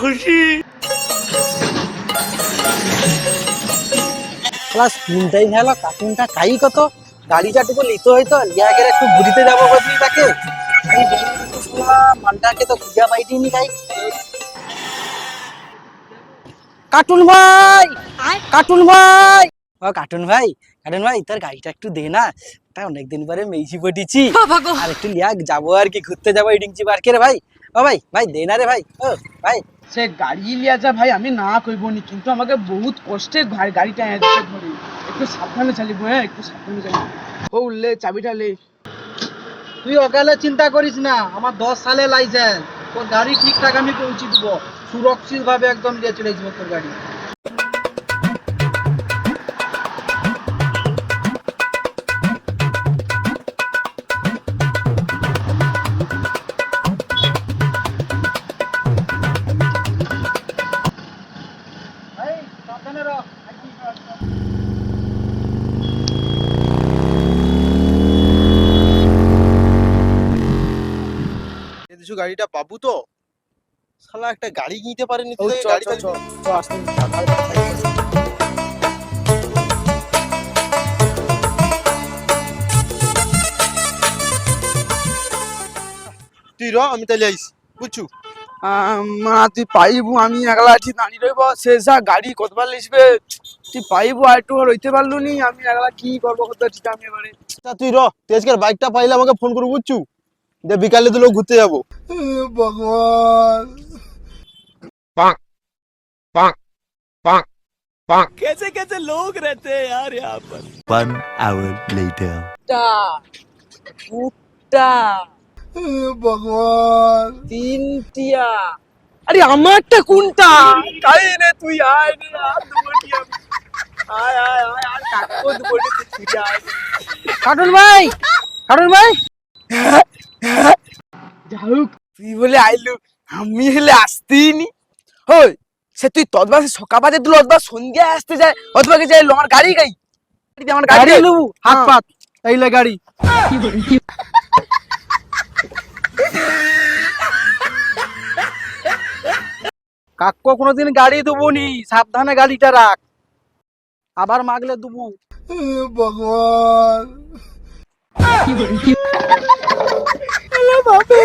খুশি। ক্লাস তিনটাই হলো কার্টুনটা কাই কত? গাড়িটা টুকু লিতে হইতো লিয়া গেলে একটু ঘুরিতে যাব বদলি তাকে। মানটাকে তো খুঁজা পাইটিনি কাই। কার্টুন ভাই কার্টুন ভাই। ও কার্টুন ভাই কার্টুন ভাই তোর গাড়িটা একটু দে না। তা অনেকদিন পরে মেইছি পটিছি। আর একটু লিয়া যাব আর কি ঘুরতে যাব ইডিংচি পার্কে রে ভাই। ও ভাই ভাই দে না রে ভাই। ও, ভাই। সে গাড়ি লিয়া যা ভাই, আমি না নি কিন্তু আমাকে বহুত কষ্টে গাড়িটা ধরে। একটু সাবধানে চালিব হ্যাঁ একটু সাবধানে চালিব। ও লে চাবিটা লে। তুই অকালে চিন্তা করিস না, আমার দশ সালে লাইসেন্স। তোর গাড়ি ঠিকঠাক আমি পৌঁছে দিব। সুরক্ষিত ভাবে একদম দিয়ে চলে যাব তোর গাড়ি। কিছু গাড়িটা পাবো তো? শালা একটা গাড়ি কিনতে পারেনি গাড়ি তুই র আমি তাহলে আইস বুঝছু? মা তুই পাইবু আমি একলা আছি দাঁড়িয়ে রইব। শেষা গাড়ি কতবার লিসবে তুই পাইবু আর একটু রইতে পারলু নি আমি একলা কি করব কত ঠিক আমি এবারে। তা তুই র তুই আজকের বাইকটা পাইলে আমাকে ফোন করব বুঝছু? যে বিকালে দিলেও ঘুরতে যাব। ভগবান। One hour later. দুটা ভগবান। তিনটিয়া। আরে আমারটা কোনটা? তুই আয় রে আর দুবটি আমি। আয় আয় আয় আর কাকো দুবটি তুই আয়। ভাই কার্টুন ভাই। যাহুক তুই বলে আইলু আমি হলে আসতেই নি হই সে তুই তদবা সে সকাল বাজে তুই অথবা সন্ধ্যা আসতে যায় অথবা কে যাই আমার গাড়ি গাই। আমার গাড়ি হাত পাত এইলে গাড়ি। কাকু কোনোদিন গাড়ি দুবুনি সাবধানে গাড়িটা রাখ। আবার মাগলে দুবু। ভগবান। বাপে